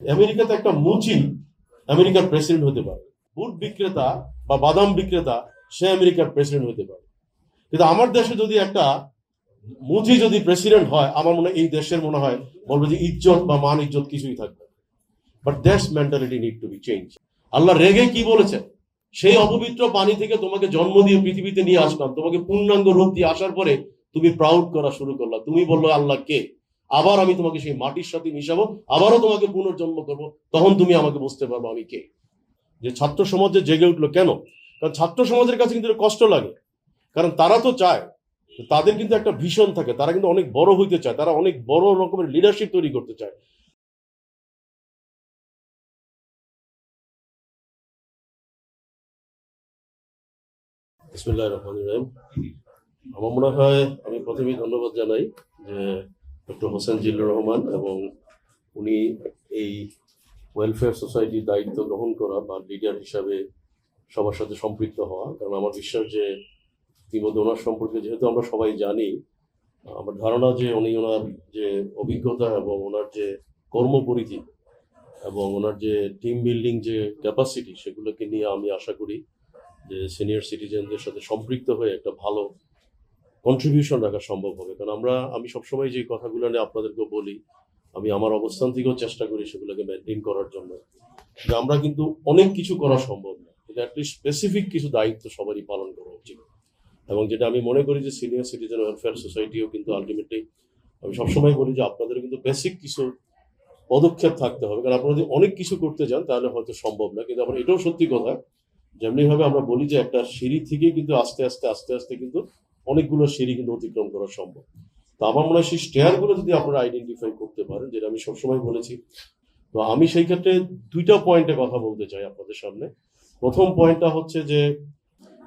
আমেরিকাতে একটা মুচি আমেরিকার প্রেসিডেন্ট হতে পারে। বুট বিক্রেতা বা বাদাম বিক্রেতা, সে আমেরিকার প্রেসিডেন্ট হতে পারে। কিন্তু আমার দেশে যদি একটা মুচি যদি প্রেসিডেন্ট হয়, আমার মনে এই দেশের মনে হয় বলব যে ইজ্জত বা মান ইজ্জত কিছুই থাকবে but that's mentality need to be change Allah রেগে কি বলেছেন? সেই অপবিত্র পানি থেকে তোমাকে জন্ম দিয়ে পৃথিবীতে নিয়ে আসলাম। তোমাকে পূর্ণাঙ্গ রূপ দিয়ে আসার পরে তুমি প্রাউড করা শুরু করলা। তুমি বলল, আল্লাহ কে? আবার আমি তোমাকে সেই মাটির সাথে মিশাবো, আবারও তোমাকে পুনর্জন্ম করব। তখন তুমি আমাকে বুঝতে পারব আমি কে। যে ছাত্র সমাজে জেগে উঠল কেন? কারণ ছাত্র সমাজের কাছে কিন্তু কষ্ট লাগে। কারণ তারা তো চায় তাদের কিন্তু একটা ভীষণ থাকে। তারা কিন্তু অনেক বড় হইতে চায়। তারা অনেক বড় রকমের লিডারশিপ তৈরি করতে চায়। আমার মনে হয় আমি প্রথমেই ধন্যবাদ জানাই যে ডক্টর হোসেন জিল্লুর রহমান এবং উনি এই ওয়েলফেয়ার সোসাইটির দায়িত্ব গ্রহণ করা বা লিডার হিসাবে সবার সাথে সম্পৃক্ত হওয়া। কারণ আমার বিশ্বাস যে ইতিমধ্যে ওনার সম্পর্কে যেহেতু আমরা সবাই জানি, আমার ধারণা যে উনি ওনার যে অভিজ্ঞতা এবং ওনার যে কর্মপরিধি এবং ওনার যে টিম বিল্ডিং যে ক্যাপাসিটি সেগুলোকে নিয়ে আমি আশা করি যে সিনিয়র সিটিজেনদের সাথে সম্পৃক্ত হয়ে একটা ভালো কন্ট্রিবিউশন রাখা সম্ভব হবে। কারণ আমরা, আমি সবসময় যে কথাগুলো নিয়ে আপনাদেরকে বলি, আমি আমার অবস্থান থেকেও চেষ্টা করি সেগুলোকে মেনটেন করার জন্য। যে আমরা কিন্তু অনেক কিছু করা সম্ভব না। কিন্তু অ্যাটলিস্ট স্পেসিফিক কিছু দায়িত্ব সবারই পালন করা উচিত। এবং যেটা আমি মনে করি যে সিনিয়র সিটিজেন ওয়েলফেয়ার সোসাইটিও কিন্তু আলটিমেটলি আমি সবসময় বলি যে আপনাদের কিন্তু বেসিক কিছু পদক্ষেপ থাকতে হবে। কারণ আপনারা যদি অনেক কিছু করতে যান, তাহলে হয়তো সম্ভব না। কিন্তু আবার এটাও সত্যি কথা, যেমনিভাবে আমরা বলি যে একটা সিঁড়ি থেকে কিন্তু আস্তে আস্তে আস্তে আস্তে কিন্তু অনেকগুলো সিঁড়ি কিন্তু অতিক্রম করা সম্ভব। তো আমার মনে হয় সেই স্টেয়ারগুলো যদি আপনারা আইডেন্টিফাই করতে পারেন, যেটা আমি সবসময় বলেছি, তো আমি সেই ক্ষেত্রে দুইটা পয়েন্টে কথা বলতে চাই আপনাদের সামনে। প্রথম পয়েন্টটা হচ্ছে যে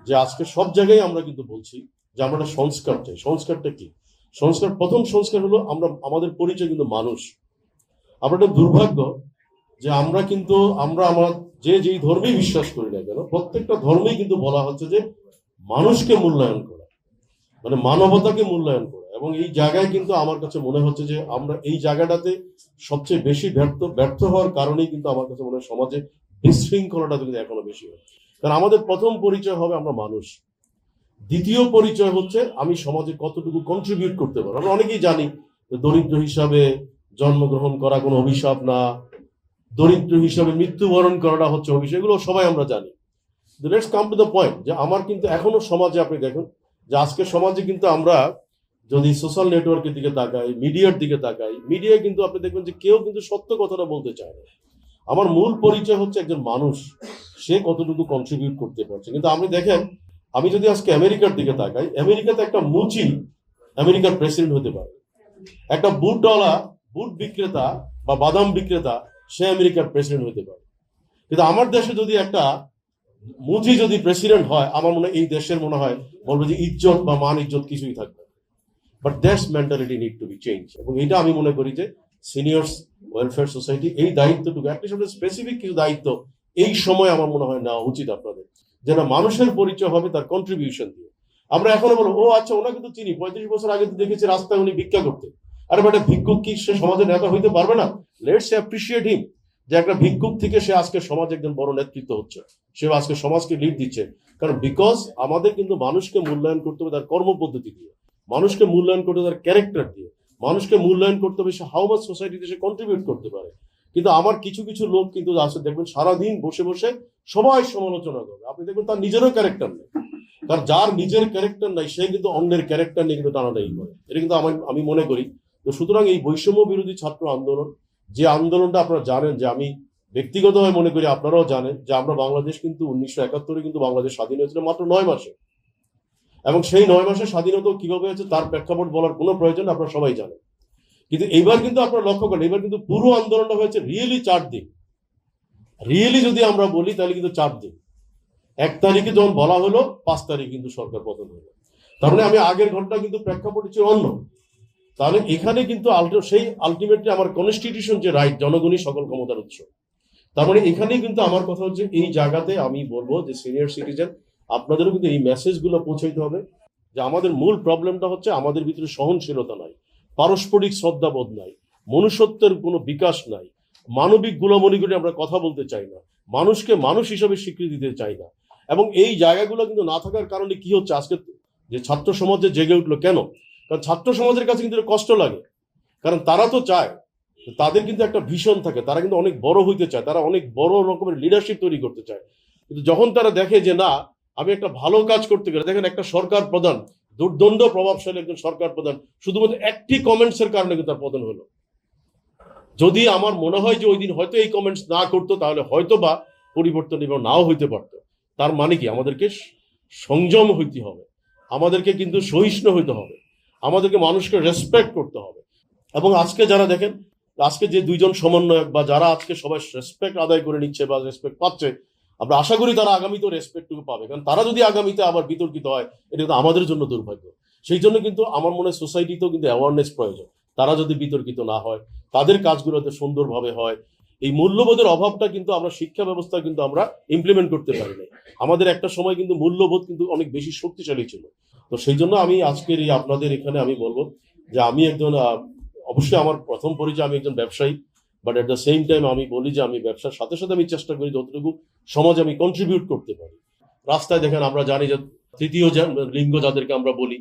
যে আজকে সব জায়গায় আমরা কিন্তু বলছি যে আমরা একটা সংস্কার চাই। সংস্কারটা কি? সংস্কার, প্রথম সংস্কার হলো আমরা, আমাদের পরিচয় কিন্তু মানুষ। আমরা একটা দুর্ভাগ্য যে আমরা কিন্তু, আমরা আমার, যে যেই ধর্মেই বিশ্বাস করি না কেন, প্রত্যেকটা ধর্মেই কিন্তু বলা হচ্ছে যে মানুষকে মূল্যায়ন মানে মানবতাকে মূল্যায়ন করা। এবং এই জায়গায় কিন্তু আমার কাছে মনে হচ্ছে যে আমরা এই জায়গাটাতে সবচেয়ে বেশি ব্যর্থ ব্যর্থ হওয়ার কারণেই কিন্তু আমার কাছে মনে হয় সমাজে বিশৃঙ্খলাটা কিন্তু এখনও বেশি হয় কারণ আমাদের প্রথম পরিচয় হবে আমরা মানুষ। দ্বিতীয় পরিচয় হচ্ছে আমি সমাজে কতটুকু কন্ট্রিবিউট করতে পারব। আমরা অনেকেই জানি দরিদ্র হিসাবে জন্মগ্রহণ করা কোনো অভিশাপ না, দরিদ্র হিসাবে মৃত্যুবরণ করাটা হচ্ছে অভিশাপ, এগুলো সবাই আমরা জানি। Let's come to the point যে আমার কিন্তু এখনও সমাজে আপনি দেখুন যে আজকের সমাজে কিন্তু আমরা যদি সোশ্যাল নেটওয়ার্কের দিকে তাকাই মিডিয়ার দিকে তাকাই মিডিয়া কিন্তু আপনি দেখবেন যে কেউ কিন্তু সত্য কথাটা বলতে চায় না। আমার মূল পরিচয় হচ্ছে একজন মানুষ, সে কতটুকু কন্ট্রিবিউট করতে পারছে। কিন্তু আপনি দেখেন, আমি যদি আজকে আমেরিকার দিকে তাকাই, আমেরিকাতে একটা মুচি আমেরিকার প্রেসিডেন্ট হতে পারে। একটা বুট ডলা বুট বিক্রেতা বা বাদাম বিক্রেতা, সে আমেরিকার প্রেসিডেন্ট হতে পারে। কিন্তু আমার দেশে যদি একটা মুচি যদি প্রেসিডেন্ট হয়, আমার মনে এই দেশের মনে হয় বলব যে ইজ্জত বা মান ইজ্জত কিছুই থাকবে but that's mentality need to be change এবং এটা আমি মনে করি যে সিনিয়র্স ওয়েলফেয়ার সোসাইটি এই দায়িত্বটুকু অ্যাটলিস্ট স্পেসিফিক কিছু দায়িত্ব, এই সময় আমার মনে হয় নেওয়া উচিত আপনাদের। যেন মানুষের পরিচয় হবে, তার কন্ট্রিবিউশন দিয়ে। আমরা এখনও বলব, ও আচ্ছা ওনাকে তো চিনি। পঁয়ত্রিশ বছর আগে তো দেখেছি রাস্তায় উনি ভিক্ষা করতে আরে বেটা, ভিক্ষুক কি সে সমাজের নেতা হইতে পারবে না? লেটস অ্যাপ্রিসিয়েট হিম যে একটা ভিক্ষুক থেকে সে আজকে সমাজ একজন বড় নেতৃত্ব হচ্ছে। সে আজকে সমাজকে লিড দিচ্ছে। কারণ বিকজ আমাদের কিন্তু মানুষকে মূল্যায়ন করতে হবে তার কর্মপদ্ধতি দিয়ে। মানুষকে মূল্যায়ন করতে তার ক্যারেক্টার দিয়ে। মানুষকে মূল্যায়ন করতে হবে সে হাউ মাছ সোসাইটিতে সে কন্ট্রিবিউট করতে পারে। কিন্তু আমার কিছু কিছু লোক কিন্তু আছে, দেখবেন সারাদিন বসে বসে সবাই সমালোচনা করবে। আপনি দেখবেন তার নিজেরও ক্যারেক্টার নেই। কারণ যার নিজের ক্যারেক্টার নাই, সে কিন্তু অন্যের ক্যারেক্টার নিয়ে কিন্তু টানাটাই করে। এটা কিন্তু আমি মনে করি তো সুতরাং এই বৈষম্য বিরোধী ছাত্র আন্দোলন যে আন্দোলনটা আপনারা জানেন, যে আমি ব্যক্তিগতভাবে মনে করি আপনারাও জানেন, যে আমরা বাংলাদেশ কিন্তু উনিশশো একাত্তরে কিন্তু বাংলাদেশ স্বাধীন হয়েছিল মাত্র নয় মাসে। এবং সেই নয় মাসের স্বাধীনতা কীভাবে হয়েছে তার প্রেক্ষাপট বলার কোনো প্রয়োজন আপনারা সবাই জানেন। কিন্তু এবার কিন্তু আপনারা লক্ষ্য করেন এবার কিন্তু পুরো আন্দোলনটা হয়েছে রিয়েলি চার দিন। রিয়েলি যদি আমরা বলি, তাহলে কিন্তু চার দিন। এক তারিখে যখন বলা হলো, পাঁচ তারিখ কিন্তু সরকার পতন হলো। তার মানে আমি আগের ঘটনা কিন্তু প্রেক্ষাপট ছিল অন্য। তাহলে এখানে কিন্তু সেই আলটিমেটলি আমার কনস্টিটিউশন যে রাইট জনগণই সকল ক্ষমতার উৎস। তার মানে এখানেই কিন্তু আমার কথা হচ্ছে, এই জায়গাতে আমি বলব যে সিনিয়র সিটিজেন আপনাদেরও কিন্তু এই মেসেজগুলো পৌঁছাইতে হবে যে আমাদের মূল প্রবলেমটা হচ্ছে আমাদের ভিতরে সহনশীলতা নাই, পারস্পরিক শ্রদ্ধাবোধ নাই, মনুষ্যত্বের কোনো বিকাশ নাই, মানবিক গুণামণি করে আমরা কথা বলতে চাই না, মানুষকে মানুষ হিসাবে স্বীকৃতি দিতে চাই না। এবং এই জায়গাগুলো কিন্তু না থাকার কারণে কি হচ্ছে? আজকে যে ছাত্র সমাজে জেগে উঠল কেন? কারণ ছাত্র সমাজের কাছে কিন্তু কষ্ট লাগে। কারণ তারা তো চায় তাদের কিন্তু একটা ভীষণ থাকে, তারা কিন্তু অনেক বড় হইতে চায়, তারা অনেক বড় রকমের লিডারশিপ তৈরি করতে চায়। কিন্তু যখন তারা দেখে যে না, আমি একটা ভালো কাজ করতে গেলে, দেখেন একটা সরকার প্রধান, দুর্দণ্ড প্রভাবশালী একজন সরকার প্রধান, শুধুমাত্র একটি কমেন্টসের কারণে কিন্তু তার পতন হলো। যদি আমার মনে হয় যে ওই দিন হয়তো এই কমেন্টস না করতো, তাহলে হয়তো বা পরিবর্তন এবং নাও হইতে পারতো। তার মানে কি? আমাদেরকে সংযম হইতে হবে। আমাদেরকে কিন্তু সহিষ্ণু হইতে হবে। আমাদেরকে মানুষকে রেসপেক্ট করতে হবে। এবং আজকে যারা দেখেন, আজকে যে দুইজন সমন্বয়ক বা যারা আজকে সবাই রেসপেক্ট আদায় করে নিচ্ছে বা রেসপেক্ট পাচ্ছে, আমরা আশা করি তারা আগামীতেও রেসপেক্টটুকু পাবে। কারণ তারা যদি আগামীতে আবার বিতর্কিত হয়, এটা কিন্তু আমাদের জন্য দুর্ভাগ্য। সেই জন্য কিন্তু আমার মনে হয় সোসাইটিতেও কিন্তু অ্যাওয়ারনেস প্রয়োজন। তারা যদি বিতর্কিত না হয়, তাদের কাজগুলোতে সুন্দরভাবে হয়, এই মূল্যবোধের অভাবটা কিন্তু আমরা শিক্ষা ব্যবস্থা কিন্তু আমরা ইমপ্লিমেন্ট করতে পারি নাই আমাদের একটা সময় কিন্তু মূল্যবোধ কিন্তু অনেক বেশি শক্তিশালী ছিল। তো সেই জন্য আমি আজকের এই আপনাদের এখানে আমি বলব যে আমি একজন অবশ্যই আমার প্রথম পরিচয় আমি একজন ব্যবসায়ী but at the same time আমি বলি যে আমি ব্যবসার সাথে সাথে আমি চেষ্টা করি যতটুকু সমাজে আমি কন্ট্রিবিউট করতে পারি। রাস্তায় দেখেন আমরা জানি যে তৃতীয় লিঙ্গ যাদেরকে আমরা বলি,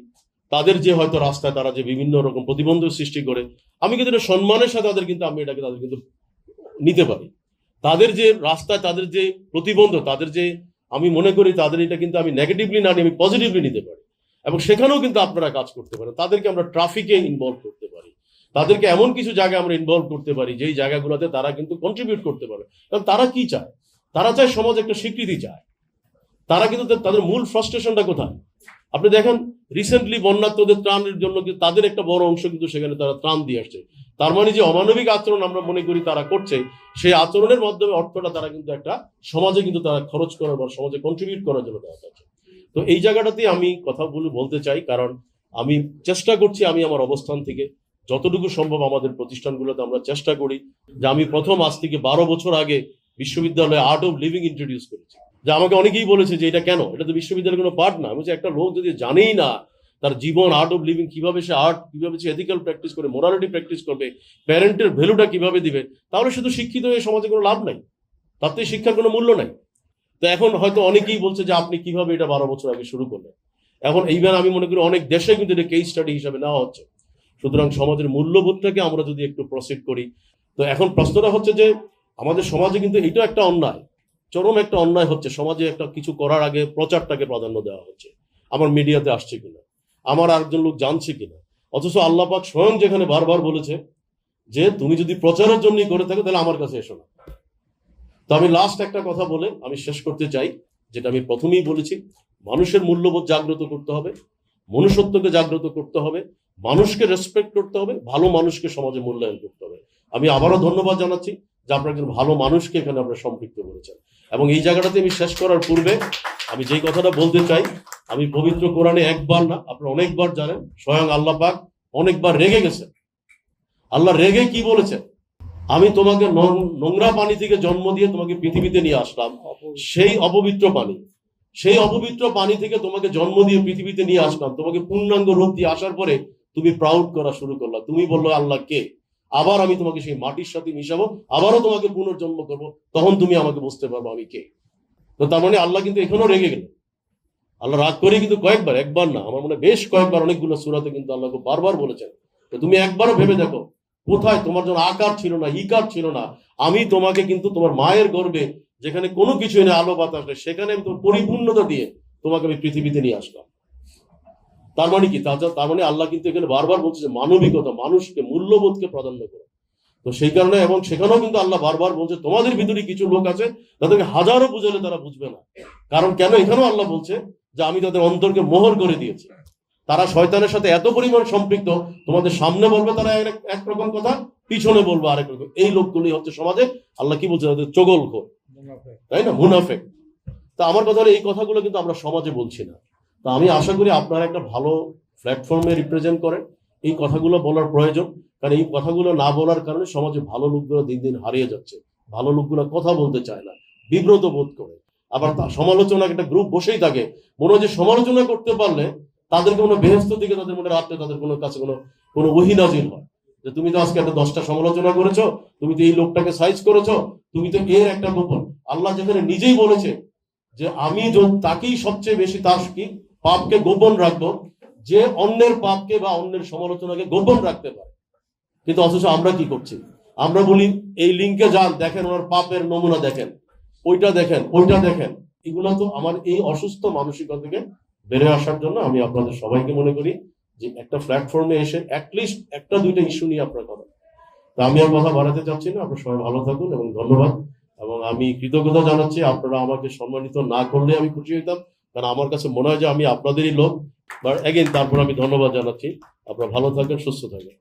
তাদের যে হয়তো রাস্তায় তারা যে বিভিন্ন রকম প্রতিবন্ধক সৃষ্টি করে, আমি কিন্তু এটা সম্মানের সাথে তাদের কিন্তু আমি এটাকে তাদের কিন্তু নিতে পারি। তাদের যে রাস্তায় তাদের যে প্রতিবন্ধ তাদের যে আমি মনে করি তাদের এটা কিন্তু আমি নেগেটিভলি না নিয়ে আমি পজিটিভলি নিতে পারি। এবং সেখানেও কিন্তু আপনারা কাজ করতে পারেন। তাদেরকে আমরা ট্রাফিকে ইনভলভ করতে পারি। তাদেরকে এমন কিছু জায়গায় আমরা ইনভলভ করতে পারি, যেই জায়গাগুলোতে তারা কিন্তু কন্ট্রিবিউট করতে পারে। কারণ তারা কি চায়? তারা চায় সমাজ একটা স্বীকৃতি চায়। তারা কিন্তু তাদের মূল ফ্রাস্ট্রেশনটা কোথায়? আপনি দেখেন রিসেন্টলি বন্যাত্মদের ত্রাণের জন্য তাদের একটা বড় অংশ কিন্তু সেখানে তারা ত্রাণ দিয়ে আসছে। তার মানে যে অমানবিক আচরণ আমরা মনে করি তারা করছে, সেই আচরণের মাধ্যমে অর্থটা তারা কিন্তু একটা সমাজে কিন্তু তারা খরচ করার বা সমাজে কন্ট্রিবিউট করার জন্য তারা হচ্ছে। তো এই জায়গাটাতে আমি কথাগুলো বলতে চাই, কারণ আমি চেষ্টা করছি আমি আমার অবস্থান থেকে, যতটুকু সম্ভব আমাদের প্রতিষ্ঠানগুলোতে আমরা চেষ্টা করি, যে আমি প্রথম আজ থেকে বারো বছর আগে বিশ্ববিদ্যালয়ে আর্ট অফ লিভিং ইন্ট্রোডিউস করেছি। যে আমাকে অনেকেই বলেছে যে এটা কেন? এটা তো বিশ্ববিদ্যালয়ের কোনো পার্ট না। বলছি, একটা লোক যদি জানেই না তার জীবন আর্ট অফ লিভিং কীভাবে সে আর্ট কীভাবে সে এথিক্যাল প্র্যাকটিস করে মোরালিটি প্র্যাকটিস করবে প্যারেন্টের ভ্যালুটা কীভাবে দিবে তাহলে শুধু শিক্ষিত হয়ে সমাজে কোনো লাভ নাই। তার তাতে শিক্ষার কোনো মূল্য নাই। তো এখন হয়তো অনেকেই বলছে যে আপনি কীভাবে এটা বারো বছর আগে শুরু করলেন? এখন এইবার আমি মনে করি অনেক দেশে কিন্তু এটা কেস স্টাডি হিসাবে নেওয়া হচ্ছে। সুতরাং সমাজের মূল্যবোধটাকে আমরা যদি একটু প্রসিড করি তো এখন প্রশ্নটা হচ্ছে যে আমাদের সমাজে কিন্তু এটা একটা অন্যায়। চরম একটা অন্যায় হচ্ছে। সমাজে একটা কিছু করার আগে প্রচারটাকে প্রাধান্য দেওয়া হচ্ছে। আমার মিডিয়াতে আসছে কিনা? আমার আরেকজন লোক জানছে কিনা? অথচ আল্লাহ পাক স্বয়ং যেখানে বারবার বলেছে যে, তুমি যদি প্রচারের জন্যই করে থাকো, তাহলে আমার কাছে এসো না। তো আমি লাস্ট একটা কথা বলে আমি শেষ করতে চাই, যেটা আমি প্রথমেই বলেছি। মানুষের মূল্যবোধ জাগ্রত করতে হবে। মনুষ্যত্বকে জাগ্রত করতে হবে মানুষকে রেসপেক্ট করতে হবে ভালো মানুষকে সমাজে মূল্যায়ন করতে হবে। আমি আবারও ধন্যবাদ জানাচ্ছি যে আপনার একজন ভালো মানুষকে এখানে আপনারা সম্পৃক্ত করেছেন। এবং এই জায়গাটাতে আমি শেষ করার পূর্বে আমি যেই কথাটা বলতে চাই আমি পবিত্র কোরআনে একবার না আপনারা অনেকবার জানেন স্বয়ং আল্লাহ পাক অনেকবার রেগে গেছেন। আল্লাহ রেগে কি বলেছেন? আমি তোমাকে নোং- নোংরা পানি থেকে জন্ম দিয়ে তোমাকে পৃথিবীতে নিয়ে আসলাম সেই অপবিত্র পানি। সেই অপবিত্র পানি থেকে তোমাকে জন্ম দিয়ে পৃথিবীতে নিয়ে আসলাম। তোমাকে পূর্ণাঙ্গ রূপ দিয়ে আসার পরে তুমি প্রাউড করা শুরু করলা। তুমি বলল, আল্লাহ কে? আবার আমি তোমাকে সেই মাটির সাথে মিশাবো, আবারও তোমাকে পুনর্জন্ম করব, তখন তুমি আমাকে বুঝতে পারব আমি কে। তো তার মানে আল্লাহ কিন্তু এখনও রেগে গেলেন। আল্লাহ রাগ করে কিন্তু কয়েকবার, একবার না, আমার মনে বেশ কয়েকবার অনেকগুলো সুরাতে কিন্তু আল্লাহকে বারবার বলেছেন। তো তুমি একবারও ভেবে দেখো, কোথায় তোমার জন্য আকার ছিল না ইকার ছিল না, আমি তোমাকে কিন্তু তোমার মায়ের গর্বে যেখানে কোনো কিছু নেই আলো বাতাস নেই, সেখানে আমি তোমার পরিপূর্ণতা দিয়ে তোমাকে আমি পৃথিবীতে নিয়ে আসলাম। তার মানে কি? তার তার মানে আল্লাহ কিন্তু এখানে বারবার বলছে যে মানবিকতা, মানুষকে, মূল্যবোধকে প্রাধান্য করো। তো সেই কারণে এবং সেখানেও কিন্তু আল্লাহ বারবার বলছে, তোমাদের ভিতরে কিছু লোক আছে, তাদেরকে হাজারো বুঝালে তারা বুঝবে না। কারণ কেন? এখানেও আল্লাহ বলছে যে আমি তাদের অন্তরকে মোহর করে দিয়েছি। তারা শয়তানের সাথে এত পরিমাণ সম্পৃক্ত, তোমাদের সামনে বলবে তারা এক- একরকম কথা, পিছনে বলবে আরেক রকম। এই লোকগুলি হচ্ছে সমাজে, আল্লাহ কি বলছে? তাদের চগল খোর। তাই না? মুনাফেক। তা আমার কথা হলো, এই কথাগুলো কিন্তু আমরা সমাজে বলছি না। তা আমি আশা করি আপনারা একটা ভালো প্ল্যাটফর্মে রিপ্রেজেন্ট করেন। এই কথাগুলো বলার প্রয়োজন। কারণ এই কথাগুলো না বলার কারণে সমাজে ভালো লোকগুলো দিন দিন হারিয়ে যাচ্ছে। ভালো লোকগুলো কথা বলতে চায় না, বিব্রত বোধ করে। আবার তা সমালোচনা একটা গ্রুপ বসেই থাকে। মনে হয় যে সমালোচনা করতে পারলে তাদের কোনো বেহস্ত দিকে তাদের মনে রাখতে তাদের কোনো কাছে কোনো কোনো ওহিনাজির হয়। যে তুমি তো আজকে একটা দশটা সমালোচনা করেছ, তুমি তো এই লোকটাকে সাইজ করেছ, তুমি তো এর একটা গোপন। আল্লাহ যেখানে নিজেই বলেছে যে আমি তাকেই সবচেয়ে বেশি তার কি? পাপকে গোপন রাখব, যে অন্যের পাপকে বা অন্যের সমালোচনাকে গোপন রাখতে পারে। কিন্তু অথচ আমরা কি করছি? আমরা বলি, এই লিঙ্কে যান, দেখেন ওনার পাপের নমুনা দেখেন, ওইটা দেখেন ওইটা দেখেন। এগুলো তো আমার এই অসুস্থ মানসিকতা থেকে বেড়ে আসার জন্য আমি আপনাদের সবাইকে মনে করি যে একটা প্ল্যাটফর্মে এসে অ্যাটলিস্ট একটা দুইটা ইস্যু নিয়ে আপনার কথা তা আমি আর কথা বাড়াতে চাচ্ছি না, আপনার সবাই ভালো থাকুন এবং ধন্যবাদ। আমি কৃতজ্ঞতা জানাচ্ছি, আপনারা আমাকে সম্মানিত না করলে আমি খুশি হইতাম, কারণ আমার কাছে মনে হয় যে আমি আপনাদেরই লোক। বাট এগেন তারপর আমি ধন্যবাদ জানাচ্ছি। আপনারা ভালো থাকবেন, সুস্থ থাকেন